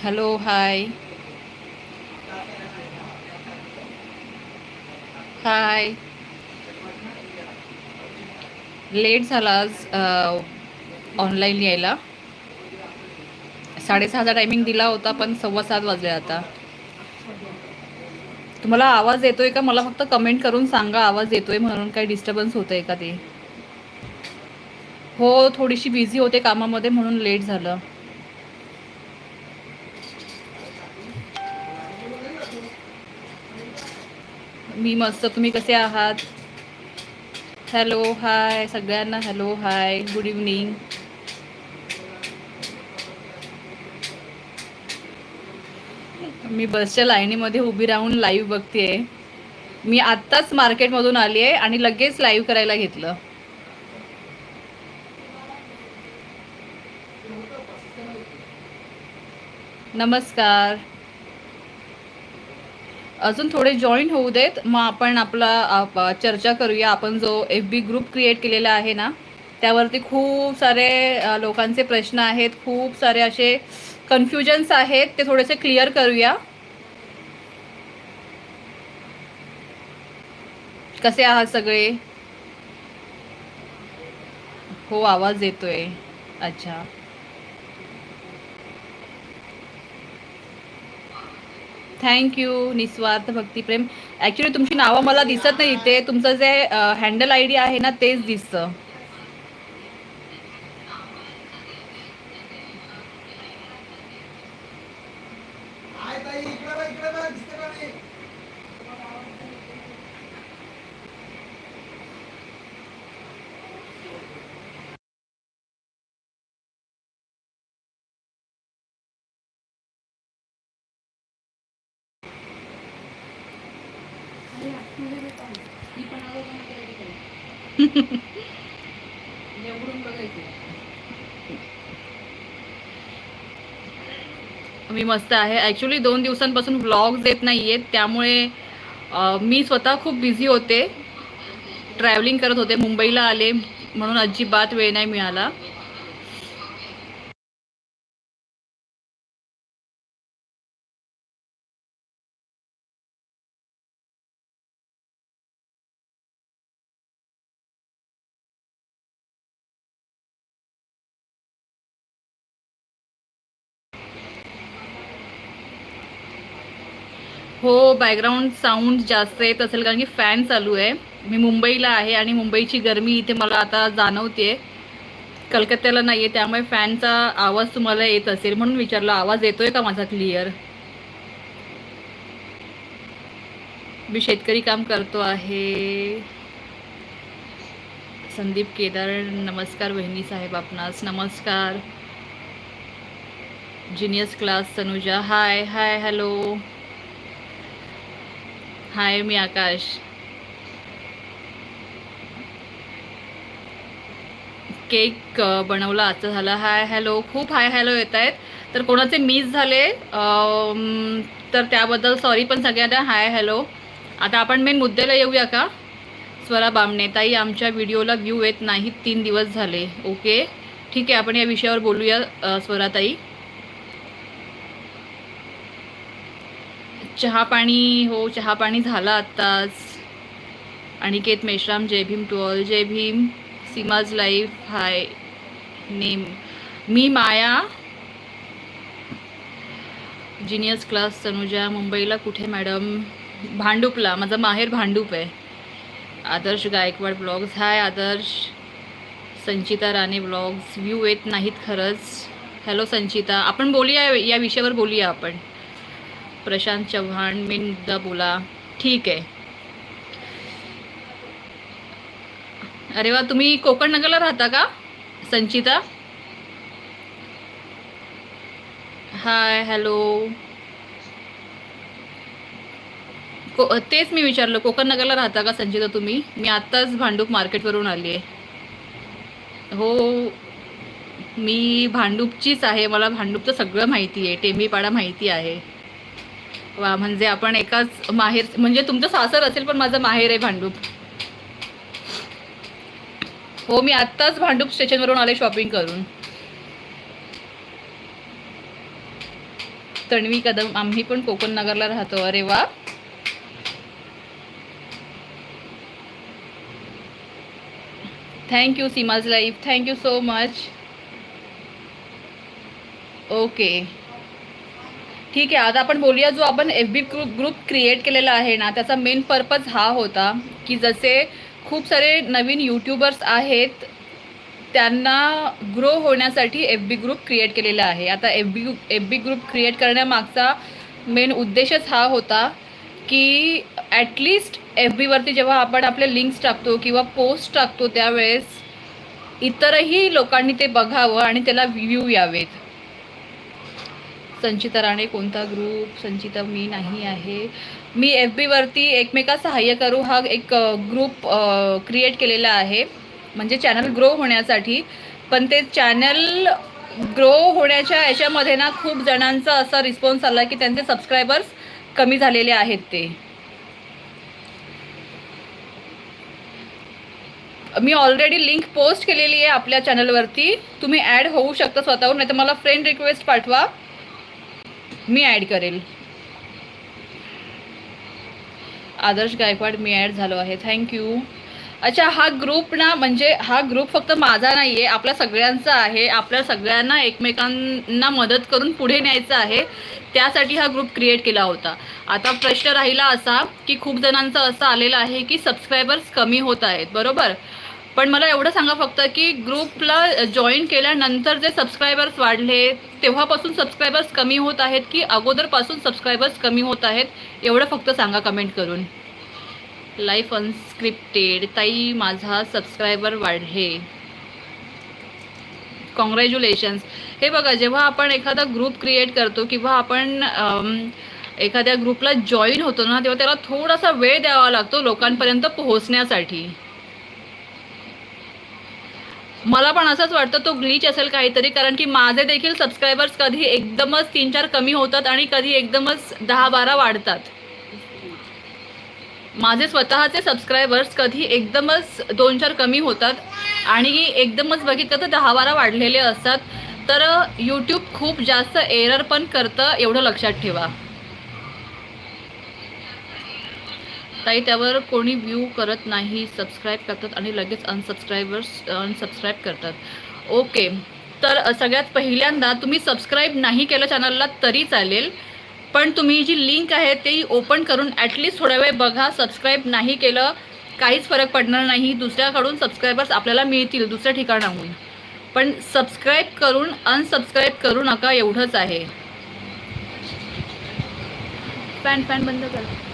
Hello hi हाय late झाला आज online यायला. साडेसहाचा टायमिंग दिला होता पण सव्वा सात वाजले आता. तुम्हाला आवाज येतोय का? मला फक्त कमेंट करून सांगा आवाज येतोय म्हणून काही डिस्टर्बन्स होतंय का ते? हो थोडीशी बिझी होते कामामध्ये म्हणून लेट झालं. मी मस्त तुम्ही कसे आहात? हॅलो हाय सगळ्यांना हॅलो हाय गुड इव्हनिंग मी बसच्या लाईनीमध्ये उभी राहून लाईव्ह बघतेय. मी आत्ताच मार्केटमधून आली आहे आणि लगेच लाईव्ह करायला घेतलं. नमस्कार. अजून थोडे जॉईन होऊ देत. मग आपण आपला चर्चा करूया. आपण जो एफ बी ग्रुप क्रिएट केलेला आहे ना त्यावरती खूप सारे लोकांचे प्रश्न आहेत. खूप सारे असे कन्फ्युजन्स आहेत. ते थोडेसे क्लिअर करूया. कसे आहात सगळे? हो आवाज येतोय. अच्छा. थँक्यू निस्वार्थ भक्तिप्रेम ॲक्च्युली तुमची नावं मला दिसत नाही इथे. तुमचं जे हँडल आय डी आहे ना तेच दिसतं. मस्त आहे. ॲक्च्युली दोन दिवसांपासून व्लॉग्स येत नाही आहेत त्यामुळे मी स्वतः खूप बिझी होते. ट्रॅव्हलिंग करत होते. मुंबईला आले म्हणून अजिबात वेळ नाही मिळाला. हो बॅकग्राऊंड साऊंड जास्त येत असेल कारण की फॅन चालू आहे. मी मुंबईला आहे आणि मुंबईची गरमी इथे मला आता जाणवते कलकत्त्याला नाही आहे त्यामुळे फॅनचा आवाज तुम्हाला येत असेल म्हणून विचारलं. आवाज येतोय का माझा क्लिअर मी शेतकरी काम करतो आहे. संदीप केदार नमस्कार बहिणी साहेब आपणास. नमस्कार. Genius class Tanuja. Hi hi hello hi मी आकाश. केक बनवला आजचा झाला. Hi hello. खूप हाय हॅलो येत आहेत. तर कोणाचे मिस झाले तर त्याबद्दल सॉरी पण सगळ्यांना. Hi hello. आता आपण मेन मुद्द्याला येऊया का? स्वरा बामणे ताई आमच्या व्हिडिओला व्ह्यू येत नाहीत तीन दिवस झाले. ओके? ठीक आहे आपण या विषयावर बोलूया स्वराताई चहा पाणी हो चहा पाणी झाला आत्ताच. Aniket Meshram Jai Bhim to all Jai Bhim. Seema's life hi. Name me Maya. Genius class Tanuja मुंबईला कुठे मॅडम? भांडूपला माझा माहेर भांडूप आहे. Adarsh Gaikwad blogs hi Adarsh. Sanchita Rane blogs view येत नाहीत खरंच. हॅलो संचिता. आपण बोलूया या विषयावर बोलूया आपण. प्रशांत चव्हाण मेन मुद्दा बोला. ठीक आहे. अरे वा तुम्ही कोकण नगरला राहता का? संचिता? हाय हॅलो को तेच मी विचारलं कोकण नगरला राहता का संचिता तुम्ही? मी आत्ताच भांडूप मार्केटवरून आली आहे हो मी भांडूपचीच आहे. मला भांडूपचं सगळं माहिती आहे टेंबीपाडा माहिती आहे. वा म्हणजे आपण एकाच माहेर म्हणजे तुमचं सासर असेल पण माझं माहेर आहे भांडूप. हो मी आत्ताच भांडूप स्टेशनवरून आले शॉपिंग करून. तणवी कदम आम्ही पण कोकण नगरला राहतो. अरे वा. Thank you Seema's life thank you so much okay ठीक आहे आता आपण बोलूया जो आपण F B group group create केलेला आहे ना त्याचा मेन पर्पज हा होता की जसे खूप सारे नवीन यूट्यूबर्स आहेत त्यांना ग्रो होण्यासाठी एफ बी ग्रुप क्रिएट केलेला आहे. आता F B F B group create करण्यामागचा मेन उद्देशच हा होता की ॲटलिस्ट एफ बीवरती जेव्हा आपण आपले लिंक्स टाकतो किंवा पोस्ट टाकतो त्यावेळेस इतरही लोकांनी ते बघावं आणि त्याला व्ह्यू यावेत. संचिता राणे कोणता ग्रुप संचिता मी नाही आहे. मी एफ बीवरती एकमेका सहाय्य करू हा एक ग्रुप क्रिएट केलेला आहे. म्हणजे चॅनल ग्रो होण्यासाठी. पण ते चॅनल ग्रो होण्याच्या याच्यामध्ये ना खूप जणांचा असा रिस्पॉन्स आला की त्यांचे सबस्क्रायबर्स कमी झालेले आहेत ते. मी ऑलरेडी लिंक पोस्ट केलेली आहे आपल्या चॅनलवरती तुम्ही ॲड होऊ शकता स्वतःहून नाही तर मला फ्रेंड रिक्वेस्ट पाठवा. मी ॲड करेल. आदर्श गायकवाड मी ॲड झालो आहे. थँक्यू अच्छा हा ग्रुप ना म्हणजे हा ग्रुप फक्त माझा नाही आहे आपल्या सगळ्यांचा आहे. आपल्या सगळ्यांना एकमेकांना मदत करून पुढे न्यायचं आहे. त्यासाठी हा ग्रुप क्रिएट केला होता. आता प्रश्न राहिला असा की खूप जणांचं असं आलेलं आहे की सबस्क्रायबर्स कमी होत आहेत. बरोबर? पण मला एवढं सांगा फक्त की ग्रुपला जॉईन केल्यानंतर जे सबस्क्रायबर्स वाढले तेव्हापासून सबस्क्रायबर्स कमी होत आहेत की अगोदरपासून सबस्क्रायबर्स कमी होत आहेत? एवढं फक्त सांगा कमेंट करून. लाईफ अनस्क्रिप्टेड ताई माझा सबस्क्रायबर वाढले. कॉंग्रॅच्युलेशन्स हे बघा जेव्हा आपण एखादा ग्रुप क्रिएट करतो किंवा आपण एखाद्या ग्रुपला जॉईन होतो ना तेव्हा त्याला थोडासा वेळ द्यावा लागतो लोकांपर्यंत पोहोचण्यासाठी. मला पण असंच वाटतं तो ग्लिच असेल काहीतरी कारण की माझे देखील सबस्क्रायबर्स कधी एकदमच तीन चार कमी होतात आणि कधी एकदमच दहा बारा वाढतात. माझे स्वतःचे सबस्क्रायबर्स कधी एकदमच दोन चार कमी होतात आणि एकदमच बघितलं तर दहा बारा वाढलेले असतात. तर यूट्यूब खूप जास्त एरर पण करतं एवढं लक्षात ठेवा. ताई त्यावर कोणी व्ह्यू करत नाही सबस्क्राईब करतात आणि लगेच अनसबस्क्रायबर्स अनसबस्क्राईब करतात. ओके तर सगळ्यात पहिल्यांदा तुम्ही सबस्क्राईब नाही केलं चॅनलला तरी चालेल. पण तुम्ही जी लिंक आहे ती ओपन करून ॲटलिस्ट थोड्या वेळ बघा. सबस्क्राईब नाही केलं काहीच फरक पडणार नाही. दुसऱ्याकडून सबस्क्रायबर्स आपल्याला मिळतील दुसऱ्या ठिकाणाहून. पण सबस्क्राईब करून अनसबस्क्राईब करू नका एवढंच आहे. फॅन फॅन बंद करा.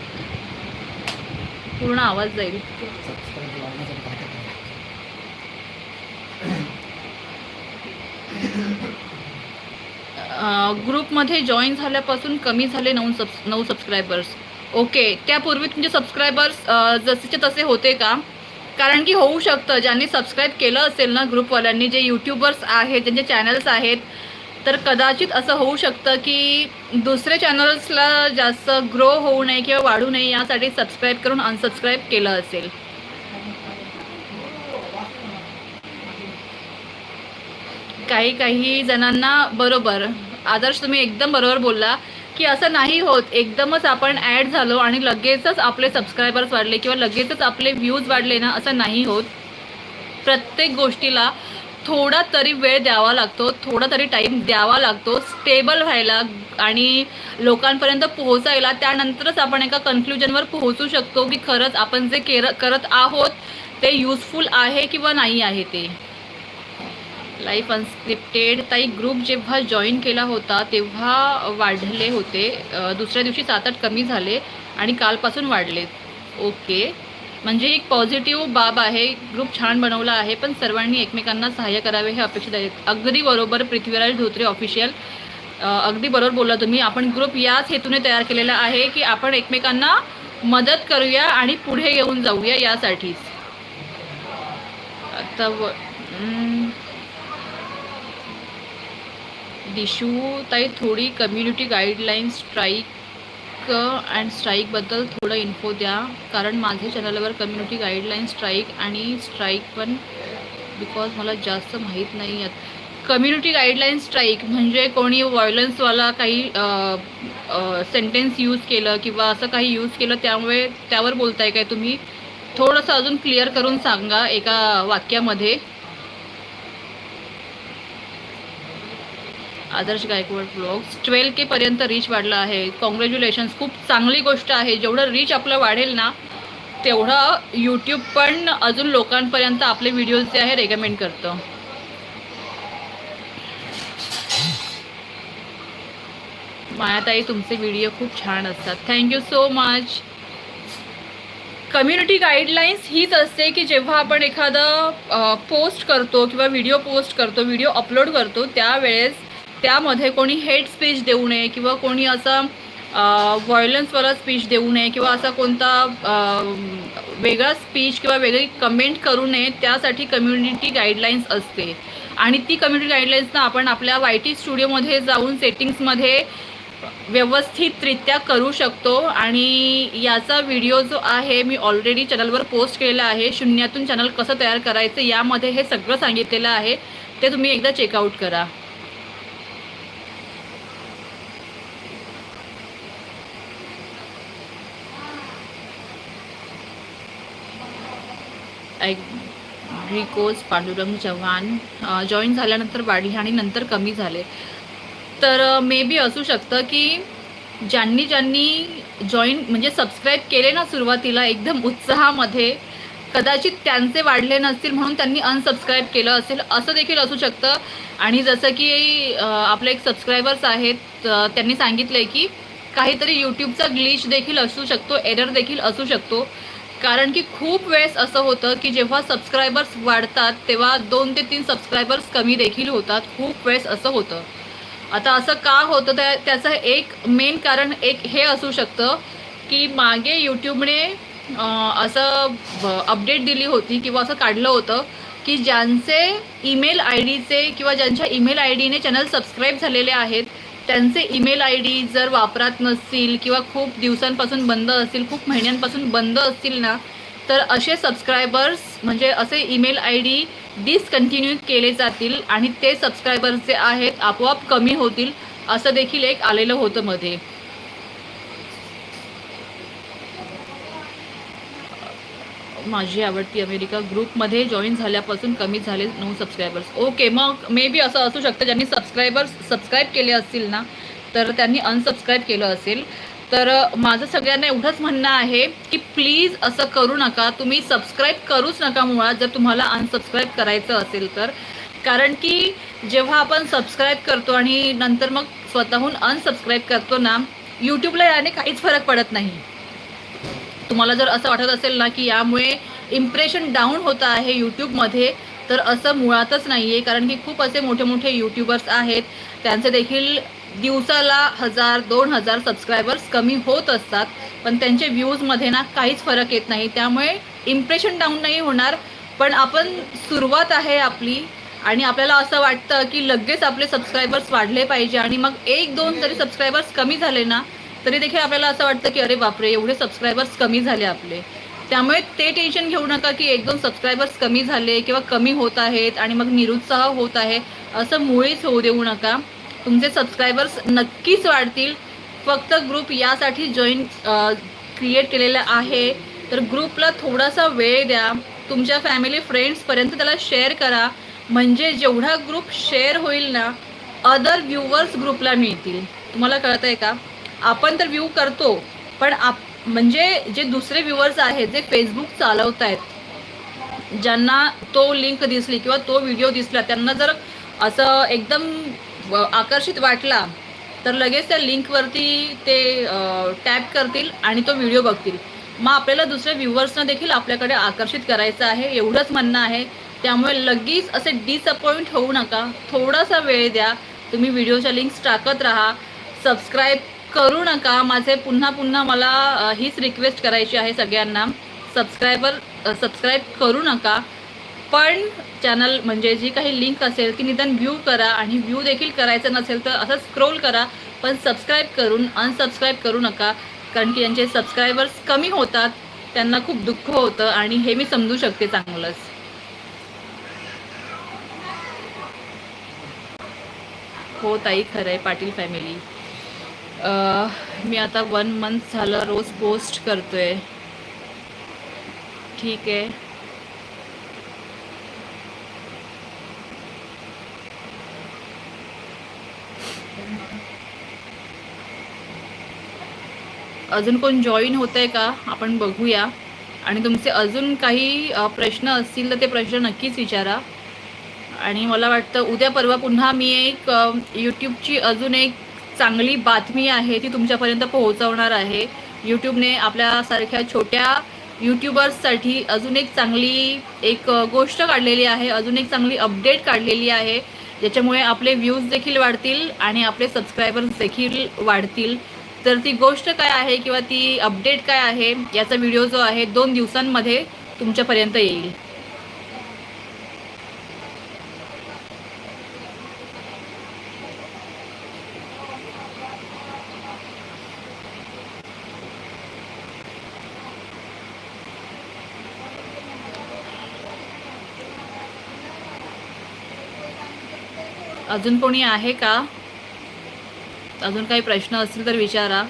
पूर्ण आवाज जाईल. ग्रुपमध्ये जॉईन झाल्यापासून कमी झाले नऊ सब नऊ सबस्क्रायबर्स ओके त्यापूर्वी तुमचे सबस्क्रायबर्स जसेचे तसे होते का? कारण की होऊ शकतं ज्यांनी सबस्क्राईब केलं असेल ना ग्रुपवाल्यांनी जे यूट्यूबर्स आहेत ज्यांचे चॅनल्स आहेत तर कदाचित असं होऊ शकतं की दुसरे चॅनल्सला जास्त ग्रो होऊ नये किंवा वाढू नये यासाठी सबस्क्राईब करून अनसबस्क्राईब केलं असेल. काही काही जणांना बरोबर आदर्श तुम्ही एकदम बरोबर बोलला की असं नाही होत. एकदमच आपण ॲड झालो आणि लगेचच आपले सबस्क्रायबर्स वाढले किंवा लगेचच आपले व्ह्यूज वाढले ना असं नाही होत. प्रत्येक गोष्टीला थोडा तरी वेळ द्यावा लागतो थोडा तरी टाईम द्यावा लागतो स्टेबल व्हायला आणि लोकांपर्यंत पोहोचायला. त्यानंतरच आपण एका कन्क्लुजनवर पोहोचू शकतो की खरंच आपण जे केर करत आहोत ते युजफुल आहे किंवा नाही आहे ते. लाईफ अनस्क्रिप्टेड ताई ग्रुप जेव्हा जॉईन केला होता तेव्हा वाढले होते. दुसऱ्या दिवशी सात आठ कमी झाले आणि कालपासून वाढले ओके म्हणजे एक पॉझिटिव्ह बाब आहे. ग्रुप छान बनवला आहे पण सर्वांनी एकमेकांना सहाय्य करावे हे अपेक्षित आहे. अगदी बरोबर पृथ्वीराज धोत्रे ऑफिशियल अगदी बरोबर बोलला तुम्ही. आपण ग्रुप याच हेतूने तयार केलेला आहे की आपण एकमेकांना मदत करूया आणि पुढे येऊन जाऊया यासाठीच आता व दिशू ताई थोडी कम्युनिटी गाईडलाईन्स स्ट्राईक अँड स्ट्राईकबद्दल uh, थोडं इन्फो द्या. कारण माझ्या चॅनलवर कम्युनिटी गाईडलाईन स्ट्राईक आणि स्ट्राईक पण बिकॉज मला जास्त माहीत नाही आहेत. कम्युनिटी गाईडलाईन स्ट्राईक म्हणजे कोणी व्हायलन्सवाला काही uh, uh, सेंटेन्स यूज केलं किंवा असं काही यूज केलं त्यामुळे त्यावर बोलताय काय तुम्ही? थोडंसं अजून क्लिअर करून सांगा एका वाक्यामध्ये. Adarsh Gaikwad blogs. Twelve K पर्यंत रीच वाढला आहे. कॉंग्रॅच्युलेशन्स खूप चांगली गोष्ट आहे. जेवढं रीच आपलं वाढेल ना तेवढं यूट्यूब पण अजून लोकांपर्यंत आपले व्हिडिओज जे आहे रेकमेंड करतं. मायाताई तुमचे व्हिडिओ खूप छान असतात. Thank you so much community guidelines हीच असते की जेव्हा आपण एखादं पोस्ट करतो किंवा व्हिडिओ पोस्ट करतो व्हिडिओ अपलोड करतो त्यावेळेस त्यामध्ये कोणी हेट स्पीच देऊ नये किंवा कोणी असं व्हायलन्सवाला स्पीच देऊ नये किंवा असा कोणता वेगळा स्पीच किंवा वेगळी कमेंट करू नये त्यासाठी कम्युनिटी गाईडलाईन्स असते. आणि ती कम्युनिटी गाईडलाईन्सना आपण आपल्या वाय टी स्टुडिओमध्ये जाऊन सेटिंग्समध्ये व्यवस्थितरित्या करू शकतो. आणि याचा व्हिडिओ जो आहे मी ऑलरेडी चॅनलवर पोस्ट केलेला आहे. शून्यातून चॅनल कसं तयार करायचं यामध्ये हे सगळं सांगितलेलं आहे. ते तुम्ही एकदा चेकआउट करा. ग्रिकोज पांडुरंग चव्हाण जॉईन झाल्यानंतर वाढले आणि नंतर कमी झाले. तर मे बी असू शकतं की ज्यांनी ज्यांनी जॉईन म्हणजे सबस्क्राईब केले ना सुरुवातीला एकदम उत्साहामध्ये कदाचित त्यांचे वाढले नसतील म्हणून त्यांनी अनसबस्क्राईब केलं असेल असं देखील असू शकतं. आणि जसं की आपले एक सबस्क्रायबर्स आहेत त्यांनी सांगितलं आहे की काहीतरी यूट्यूबचा ग्लिच देखील असू शकतो एरर देखील असू शकतो. कारण की खूप वेळेस असं होतं की जेव्हा सबस्क्रायबर्स वाढतात तेव्हा दोन ते तीन सबस्क्रायबर्स कमी देखील होतात. खूप वेळेस असं होतं. आता असं का होतं? त्या त्याचं एक मेन कारण एक हे असू शकतं की मागे यूट्यूबने असं अपडेट दिली होती किंवा असं काढलं होतं की ज्यांचे ईमेल आय डीचे किंवा ज्यांच्या ईमेल आय डीने चॅनल सबस्क्राईब झालेले आहेत त्यांचे ईमेल आय डी जर वापरात नसतील किंवा खूप दिवसांपासून बंद असतील खूप महिन्यांपासून बंद असतील ना तर असे सबस्क्रायबर्स म्हणजे असे ईमेल आय डी डिसकंटिन्यू केले जातील आणि ते सबस्क्रायबर्स जे आहेत आपोआप कमी होतील असं देखील एक आलेलं होतं मध्ये. माझी आवडती अमेरिका ग्रुपमध्ये जॉईन झाल्यापासून कमी झाले नऊ सबस्क्रायबर्स ओके मग मे बी असं असू शकतं ज्यांनी सबस्क्रायबर्स सबस्क्राईब केले असतील ना तर त्यांनी अनसबस्क्राईब केलं असेल. तर माझं सगळ्यांना एवढंच म्हणणं आहे की प्लीज असं करू नका. तुम्ही सबस्क्राईब करूच नका मुळात जर तुम्हाला अनसबस्क्राईब करायचं असेल तर. कारण की जेव्हा आपण सबस्क्राईब करतो आणि नंतर मग स्वतःहून अनसबस्क्राईब करतो ना यूट्यूबला याने काहीच फरक पडत नाही. तुम्हाला जर असं वाटत असेल ना की यामुळे इम्प्रेशन डाऊन होत आहे यूट्यूबमध्ये तर असं मुळातच नाही आहे कारण की खूप असे मोठे मोठे यूट्यूबर्स आहेत. त्यांचे देखील दिवसाला हजार दोन हजार सबस्क्रायबर्स कमी होत असतात. पण त्यांचे व्ह्यूजमध्ये ना काहीच फरक येत नाही. त्यामुळे इम्प्रेशन डाऊन नाही होणार. पण आपण सुरुवात आहे आपली. आणि आपल्याला असं वाटतं की लगेच आपले सबस्क्रायबर्स वाढले पाहिजे. आणि मग एक दोन जरी सबस्क्रायबर्स कमी झाले ना तरी देखील आपल्याला असं वाटतं की अरे बापरे एवढे सबस्क्रायबर्स कमी झाले आपले. त्यामुळे ते टेन्शन घेऊ नका की एक दोन सबस्क्रायबर्स कमी झाले किंवा कमी होत आहेत आणि मग निरुत्साह होत आहे असं मुळीच होऊ देऊ नका. तुमचे सबस्क्रायबर्स नक्कीच वाढतील. फक्त ग्रुप यासाठी जॉईन क्रिएट केलेला आहे. तर ग्रुपला थोडासा वेळ द्या. तुमच्या फॅमिली फ्रेंड्सपर्यंत त्याला शेअर करा. म्हणजे जेवढा ग्रुप शेअर होईल ना अदर व्ह्युअर्स ग्रुपला मिळतील. तुम्हाला कळतं आहे का? आपण तर व्ह्यू करतो पण आप म्हणजे जे दुसरे व्ह्युअर्स आहेत जे फेसबुक चालवत आहेत ज्यांना तो लिंक दिसली किंवा तो व्हिडिओ दिसला त्यांना जर असं एकदम आकर्षित वाटला तर लगेच त्या लिंकवरती ते टॅप करतील आणि तो व्हिडिओ बघतील. मग आपल्याला दुसऱ्या व्ह्युअर्सना देखील आपल्याकडे आकर्षित करायचं आहे एवढंच म्हणणं आहे. त्यामुळे लगेच असे डिसअपॉइंट होऊ नका. थोडासा वेळ द्या. तुम्ही व्हिडिओच्या लिंक्स टाकत राहा. सबस्क्राईब करू नका. माझे पुन्हा पुन्हा मला हीच रिक्वेस्ट करायची आहे सगळ्यांना. सबस्क्रायबर सबस्क्राईब करू नका. पण चॅनल म्हणजे जी काही लिंक असेल ती निदान व्ह्यू करा आणि व्ह्यू देखील करायचं नसेल तर असं स्क्रोल करा. पण सबस्क्राईब करून अनसबस्क्राईब करू नका. कारण की यांचे सबस्क्रायबर्स कमी होतात. त्यांना खूप दुःख होतं आणि हे मी समजू शकते चांगलंच. हो ताई खरं आहे पाटील फॅमिली मी आता वन मंथ झालं रोज पोस्ट करतोय. ठीक आहे. अजून कोण जॉईन होत आहे का? आपण बघूया. आणि तुमचे अजून काही प्रश्न असतील तर ते प्रश्न नक्कीच विचारा. आणि मला वाटतं उद्या परवा पुन्हा मी एक यूट्यूबची अजून एक चांगली बातमी आहे ती तुमच्यापर्यंत पोहोचवणार आहे. यूट्यूबने आपल्यासारख्या छोट्या यूट्यूबर्ससाठी अजून एक चांगली एक गोष्ट काढलेली आहे अजून एक चांगली अपडेट काढलेली आहे. ज्याच्यामुळे आपले व्ह्यूज देखील वाढतील आणि आपले सबस्क्रायबर्स देखील वाढतील. तर ती गोष्ट काय आहे किंवा ती अपडेट काय आहे याचा व्हिडिओ जो आहे दोन दिवसांमध्ये तुमच्यापर्यंत येईल. अजून कोणी आहे का? अजून काही प्रश्न असतील तर विचारा.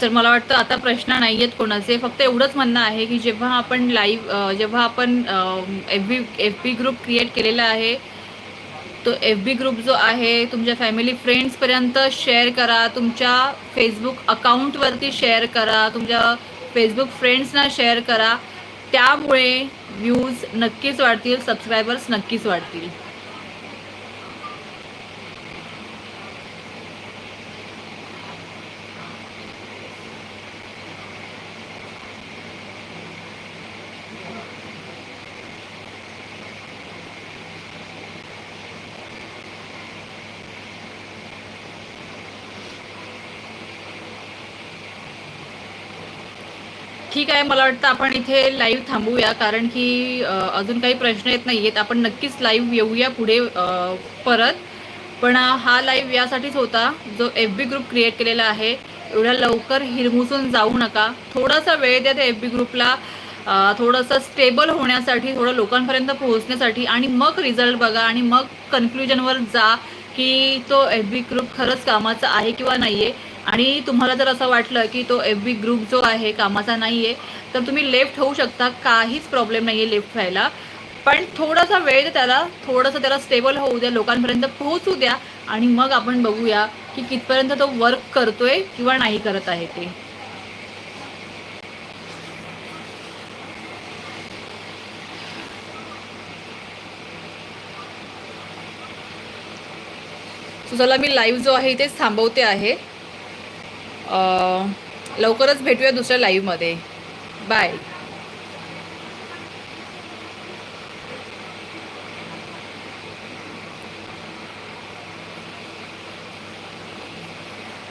तर मला वाटतं आता प्रश्न नाही आहेत कोणाचे. फक्त एवढंच म्हणणं आहे की जेव्हा आपण लाईव्ह जेव्हा आपण F B F B group create केलेला आहे तो एफ बी ग्रुप जो आहे तुमच्या फॅमिली फ्रेंड्सपर्यंत शेअर करा. तुमच्या फेसबुक अकाउंटवरती शेअर करा. तुमच्या फेसबुक फ्रेंड्सना शेअर करा. त्यामुळे व्ह्यूज नक्कीच वाढतील सबस्क्रायबर्स नक्कीच वाढतील. ठीक आहे मला वाटतं आपण इथे लाईव्ह थांबूया कारण की अजून काही प्रश्न येत नाही आहेत आपण नक्कीच लाईव्ह येऊया पुढे परत. पण हा लाईव्ह यासाठीच होता जो एफ बी ग्रुप क्रिएट केलेला आहे. एवढ्या लवकर हिरमुसून जाऊ नका. थोडासा वेळ द्या त्या एफ बी ग्रुपला थोडंसं स्टेबल होण्यासाठी थोडं लोकांपर्यंत पोहोचण्यासाठी. आणि मग रिझल्ट बघा आणि मग कन्क्लुजनवर जा की तो एफ बी ग्रुप खरंच कामाचा आहे किंवा नाही आहे आणि तुम्हाला जर असं वाटलं की तो एफ बी ग्रुप जो आहे कामाचा नाही आहे तर तुम्ही लेफ्ट होऊ शकता. काहीच प्रॉब्लेम नाही आहे लेफ्ट व्हायला. पण थोडासा वेळ द्या त्याला. थोडंसं त्याला स्टेबल होऊ द्या. लोकांपर्यंत पोहोचू द्या. आणि मग आपण बघूया की कितपर्यंत तो वर्क करतोय किंवा नाही करत आहे ते. सो चला मी लाईव्ह जो आहे इथेच थांबवते आहे. लवकरच भेटूया दुसऱ्या लाईव्हमध्ये बाय